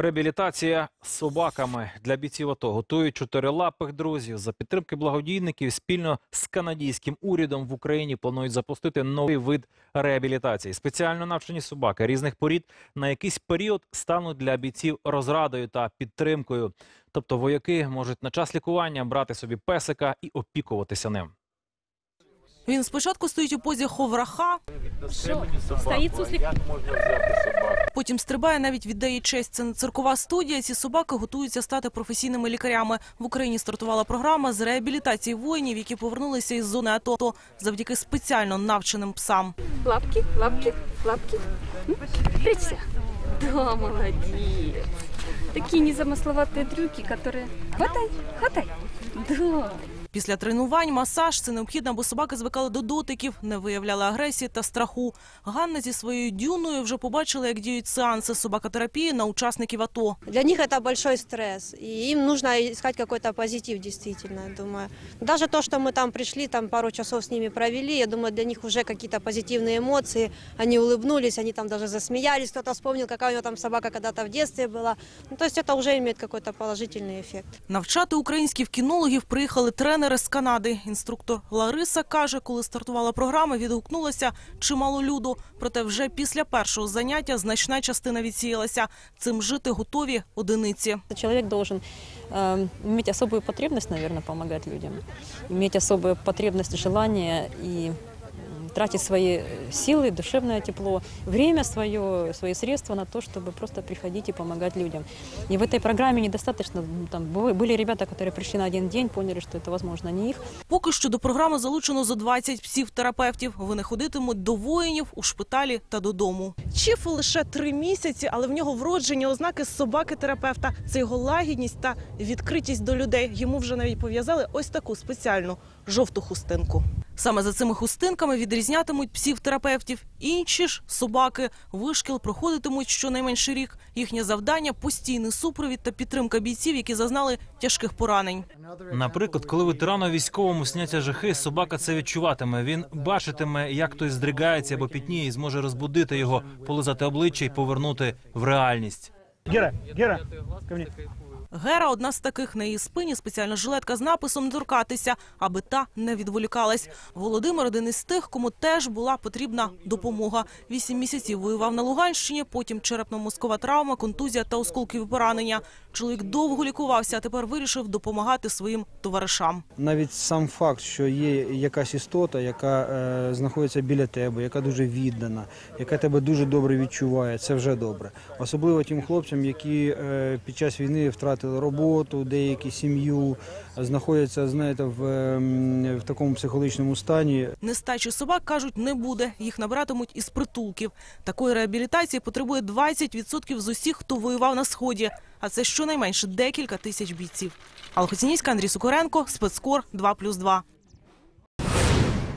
Реабілітація з собаками для бійців АТО готують чотирилапих друзів. За підтримки благодійників спільно з канадським урядом в Україні планують запустити новий вид реабілітації. Спеціально навчені собаки різних порід на якийсь період стануть для бійців розрадою та підтримкою. Тобто вояки можуть на час лікування брати собі песика і опікуватися ним. Він спочатку стоїть у позі ховраха, Стоит суслик. потім стрибає, навіть віддає честь. Це не циркова студія. Ці собаки готуються стати професійними лікарями. В Україні стартувала програма з реабілітації воїнів, які повернулися із зони АТО завдяки спеціально навченим псам. Лапки, лапки, лапки. М? Прячься. Да, молодец. Такие незамысловатые трюки, которые... Хватай, хватай. Да. Після тренувань масаж це необхідно, бо собаки звикали до дотиків, не виявляли агресії та страху. Ганна зі своєю дюною вже побачила, як діють сеанси собакотерапії на учасників АТО. Для них это большой стресс, и им нужно искать какой-то позитив, действительно, я думаю. Даже то, что мы там пришли, там пару часов с ними провели, я думаю, для них уже какие-то позитивные эмоции. Они улыбнулись, они там даже засмеялись, кто-то вспомнил, какая у него там собака когда-то в детстве была. Ну, то есть это уже имеет какой-то положительный эффект. Навчати українських кінологів приїхали тренери з Канади. Інструктор Лариса каже, коли стартувала програма, відгукнулося чимало люду. Проте вже після першого заняття значна частина відсіялася. Цим жити готові одиниці. Чоловік має э, иметь особую потребность, наверное, допомагати людям, мати особую потребність, бажання м, тратить свои силы, душевное тепло, время свое, свои средства на то, чтобы просто приходить и помогать людям. И в этой программе недостаточно, м, там бывали- были ребята, которые пришли на один день, поняли, что это, возможно, не их, Поки що до програми залучено за 20 псів-терапевтів. Вони ходитимуть до воїнів у шпиталі та додому. Чіфу лише три місяці, але в нього вроджені ознаки собаки-терапевта. Це його лагідність та відкритість до людей. Йому вже навіть пов'язали ось таку спеціальну жовту хустинку. Саме за цими хустинками відрізнятимуть псів-терапевтів. Інші ж собаки вишкіл проходитимуть щонайменше рік. Їхнє завдання постійний супровід та підтримка бійців, які зазнали тяжких поранень. Наприклад, коли ветерану військовому сняться жахи, собака це відчуватиме. Він бачитиме, як хтось здригається або пітніє, і зможе розбудити його, полизати обличчя і повернути в реальність. Гера, Гера, ко мне. Гера одна з таких на її спині спеціальна жилетка з написом «Не торкатися, аби та не відволікалась. Володимир один із тих, кому теж була потрібна допомога. Вісім місяців воював на Луганщині, потім черепно-мозкова травма, контузія та осколкові поранення. Чоловік довго лікувався, а тепер вирішив допомагати своїм товаришам. Навіть сам факт, що є якась істота, яка е, знаходиться біля тебе, яка дуже віддана, яка тебе дуже добре відчуває, це вже добре. Особливо тим хлопцям, які е, під час війни втратили роботу, деякі сім'ю, знаходяться, знаєте, в, ем, в такому психологічному стані. Нестачі собак, кажуть, не буде. Їх набиратимуть із притулків. Такої реабілітації потребує 20% з усіх, хто воював на Сході. А це щонайменше декілька тисяч бійців. Алхоцінійська Андрій Сукоренко, спецкор 2+,2.